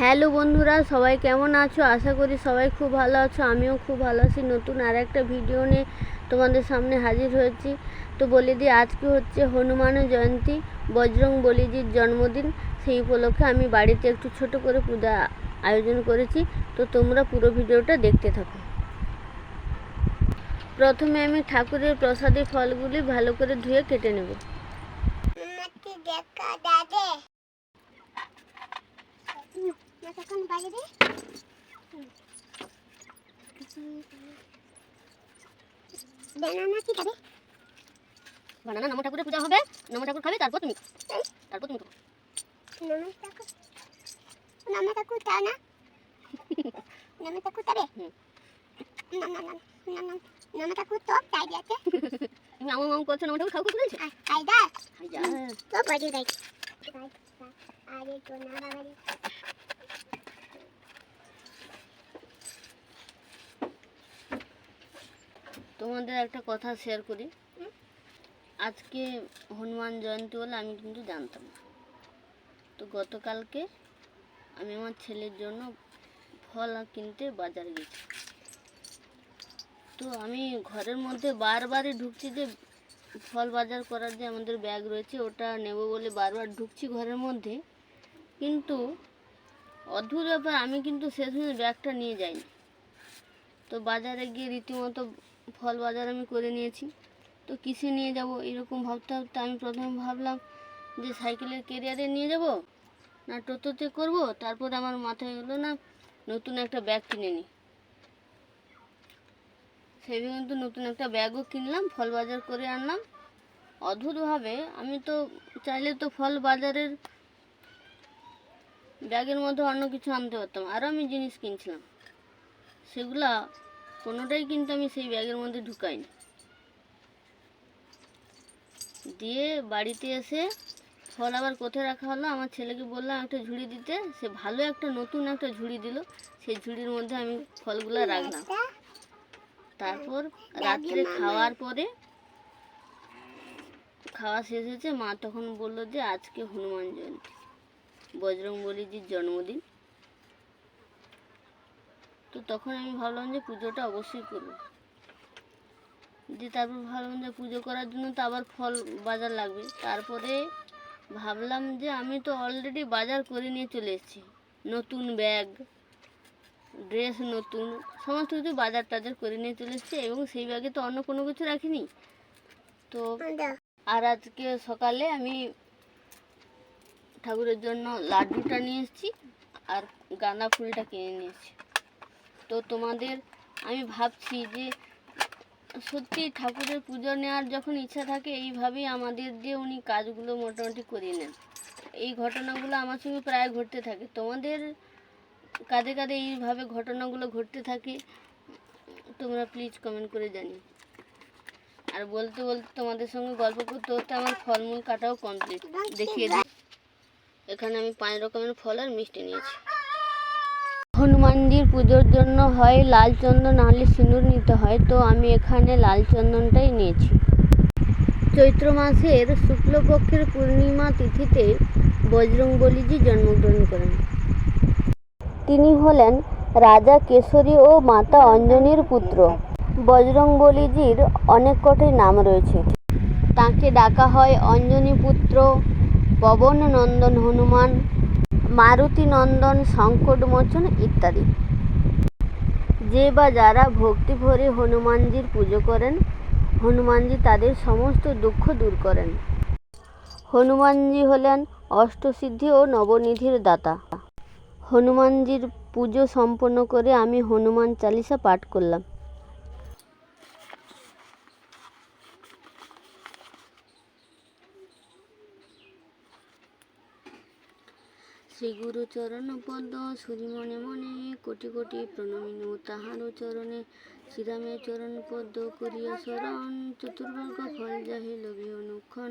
Hello বন্ধুরা, সবাই কেমন আছো? আশা করি সবাই খুব ভালো আছো, আমিও খুব ভালো আছি। নতুন আর একটা ভিডিও নিয়ে তোমাদের সামনে হাজির হয়েছি। তো বলে দিই, আজকে হচ্ছে হনুমান জয়ন্তী, বজরং বলিজির জন্মদিন। সেই উপলক্ষে আমি বাড়িতে একটু ছোট করে পূজা আয়োজন করেছি। তো তোমরা পুরো ভিডিওটা দেখতে থাকো। প্রথমে আমি ঠাকুরের প্রসাদী ফলগুলি ভালো করে ধুয়ে কেটে নেব। বাজে দে বানানা কি খাবে বানানা নম ঠাকুরের পূজা হবে। নম ঠাকুর খাবে তারপর তুমি। তারপর তুমি নমস্কার নমস্কার তা না। নমস্কার তাবে হুম। না না না না না তো তাই দিয়েছে তুমি আমার মাম করছ নম ঠাকুর খাও করতে বলছে? আইদা হাই যা তো বাজে দেখ আরে তো না তোমাদের একটা কথা শেয়ার করি। আজকে হনুমান জয়ন্তী বলে আমি কিন্তু জানতাম না। তো গতকালকে আমি আমার ছেলের জন্য ফল কিনতে বাজারে গেছি। তো আমি ঘরের মধ্যে বারবারই ঢুকছি যে ফল বাজার করার যে আমাদের ব্যাগ রয়েছে, ওটা নেব বলে বারবার ঢুকছি ঘরের মধ্যে। কিন্তু অদ্ভুত ব্যাপার, আমি কিন্তু শেষমেশ ব্যাগটা নিয়ে যাইনি। তো বাজারে গিয়ে রীতিমতো ফল বাজার আমি করে নিয়েছি। তো কিসে নিয়ে যাব? এরকম ভাবতে ভাবতে আমি প্রথমে ভাবলাম যে সাইকেলের কেরিয়ারে নিয়ে যাব না টোটোতে করব? তারপর আমার মাথায় হলো না, নতুন একটা ব্যাগ কিনে নিই সেই কিন্তু নতুন একটা ব্যাগও কিনলাম, ফল বাজার করে আনলাম। অদ্ভুতভাবে আমি তো চাইলে তো ফল বাজারের ব্যাগের মধ্যে অন্য কিছু আনতে পারতাম। আরও আমি জিনিস কিনছিলাম। সেগুলা কোনোটাই কিন্তু আমি সেই ব্যাগের মধ্যে ঢুকাইনি। দিয়ে বাড়িতে এসে ফল আবার কোথায় রাখা হলো? আমার ছেলেকে বললাম একটা ঝুড়ি দিতে। সে ভালো একটা নতুন একটা ঝুড়ি দিল। সেই ঝুড়ির মধ্যে আমি ফলগুলো রাখলাম। তারপর রাত্রে খাওয়ার পরে খাওয়া শেষ হয়েছে। মা তখন বলল যে, আজকে হনুমান জয়ন্তী। বজরং বলিজির জন্মদিন। তো তখন আমি ভাবলাম যে পুজোটা অবশ্যই করব। যে তারপর ভাবলাম যে পুজো করার জন্য তো আবার ফল বাজার লাগবে। তারপরে ভাবলাম যে আমি তো অলরেডি বাজার করে নিয়ে চলে এসেছি। নতুন ব্যাগ ড্রেস নতুন সমস্ত কিছু বাজার টাজার করে নিয়ে চলে এসেছি এবং সেই ব্যাগে তো অন্য কোনো কিছু রাখিনি। তো আর আজকে সকালে আমি ঠাকুরের জন্য লাড্ডুটা নিয়ে এসেছি আর গাঁদা ফুলটা কিনে নিয়ে এসেছি। তো তোমাদের আমি ভাবছি যে সত্যি ঠাকুরের পুজো নেওয়ার যখন ইচ্ছা থাকে, এইভাবেই আমাদের দিয়ে উনি কাজগুলো মোটামুটি করিয়ে নেন। এই ঘটনাগুলো আমার সঙ্গে প্রায় ঘটতে থাকে। তোমাদের কাঁধে কাঁধে এইভাবে ঘটনাগুলো ঘটতে থাকে, তোমরা প্লিজ কমেন্ট করে জানি আর বলতে বলতে তোমাদের সঙ্গে গল্প করতে করতে আমার ফলমূল কাটাও কমপ্লিট দেখিয়ে দিই। এখানে আমি পাঁচ রকমের ফল আর মিষ্টি নিয়েছি। হনুমানজির পুজোর জন্য হয়, লাল চন্দন নাহলে সিঁদুর নিতে হয়। তো আমি এখানে লাল চন্দনটাই নিয়েছি। চৈত্র মাসের শুক্লপক্ষের পূর্ণিমা তিথিতে বজরংবলীজি জন্মগ্রহণ করেন। তিনি হলেন রাজা কেশরী ও মাতা অঞ্জনীর পুত্র। বজরংবলীজির অনেক কটি নাম রয়েছে। তাকে ডাকা হয় অঞ্জনী পুত্র পবন নন্দন হনুমান মারুতি নন্দন সংকটমোচন ইত্যাদি। যে বা যারা ভক্তি ভরে হনুমানজির পুজো করেন, হনুমানজি তাদের সমস্ত দুঃখ দূর করেন। হনুমানজি হলেন অষ্টসিদ্ধি ও নবনিধির দাতা। হনুমানজির পুজো সম্পন্ন করে আমি হনুমান চালিসা পাঠ করলাম। শ্রী গুরু চরণ পদ সুরি মনে মনে, কোটি কোটি প্রণমিনু তাহার চরণে। শ্রীরামের চরণ পদ্ম করিয়া শরণ, চতুর্বর্গ ফল যাহে লোভে অনুক্ষণ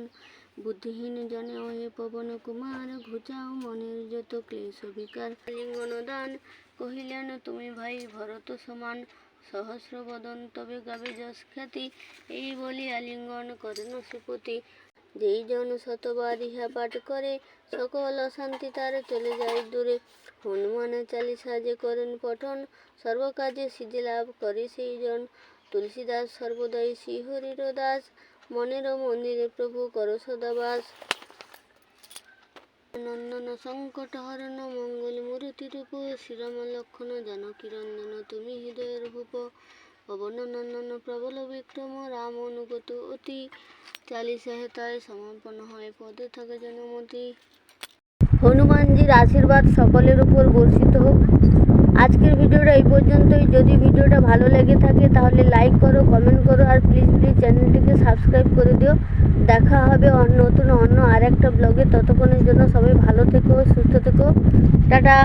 বুদ্ধিহীন জনে অহে পবন কুমার, ঘুচাও মনের যত ক্লেশ বিকার লিঙ্গন দান, কহিলেন, তুমি ভাই ভরত সমান, সহস্র বদন তবে গাবে যশ খ্যাতি। এই বলি আলিঙ্গন করেন সুপতি। যেই জন শতবার ইহা পাঠ করে, সকল অশান্তি তার চলে যায় দূরে। হনুমানের চালিসা যে করেন পঠন, সর্বকাজে সিদ্ধি লাভ করে সেই জন তুলসীদাস সর্বদাই শ্রীহরির দাস মনের মন্দিরে প্রভু কর সদাবাস। নন্দন সংকট হরণ মঙ্গল মূর্তি রূপ শ্রীরাম লক্ষণ জানকী রঞ্জন তুমি হৃদয়ের ভূপ। পবন নন্দন প্রবল বিক্রম রাম অনুগত অতি। হেতায় সমাপন হয় পদে থাকে জনমতি। হনুমানজির আশীর্বাদ সকলের উপর বর্ষিত হোক। আজকের ভিডিওটা এই পর্যন্তই। যদি ভিডিওটা ভালো লেগে থাকে তাহলে লাইক করো কমেন্ট করো আর প্লিজ প্লিজ চ্যানেলটিকে সাবস্ক্রাইব করে দিও। দেখা হবে অন্য নতুন অন্য আর একটা ব্লগে ততক্ষণের জন্য সবাই ভালো থেকো, সুস্থ থেকো। টাটা।